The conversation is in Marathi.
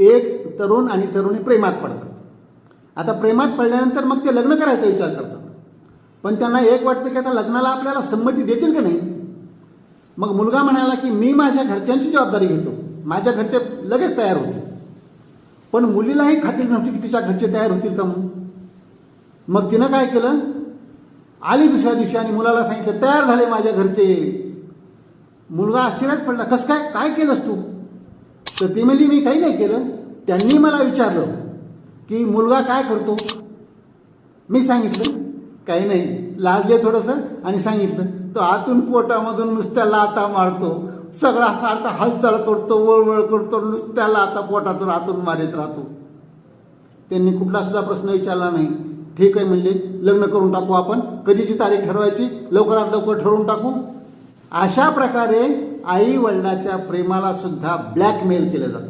एक तरुण आणि तरुणी प्रेमात पडतात. आता प्रेमात पडल्यानंतर मग ते लग्न करायचा विचार करतात. पण त्यांना एक वाटतं की आता लग्नाला आपल्याला संमती देतील की नाही? मग मुलगा म्हणाला की मी माझ्या घरच्यांची जबाबदारी घेतो. माझ्या घरचे लगेच तयार होते पण मुलीलाही खात्री नव्हती की तिच्या घरचे तयार होतील का म्हणून मग तिनं काय केलं? आली दुसऱ्या दिवशी आणि मुलाला सांगितलं तयार झाले माझ्या घरचे. मुलगा आश्चर्यात पडला कसं काय? काय केलंस तू? तर ती म्हणली मी काही नाही केलं. त्यांनी मला विचारलं की मुलगा काय करतो? मी सांगितलं काही नाही लाजले थोडंसं आणि सांगितलं तो आतून पोटामधून नुसत्या लाता मारतो सगळा सारखा हालचाल करतो वळवळ करतो नुसत्या लाता पोटातून आतून मारित राहतो. त्यांनी कुठला सुद्धा प्रश्न विचारला नाही. ठीक आहे म्हणले लग्न करून टाकू आपण कधीची तारीख ठरवायची लवकरात लवकर ठरवून टाकू. अशा प्रकारे आई वडिलाच्या प्रेमाला सुद्धा ब्लॅकमेल केलं जातं.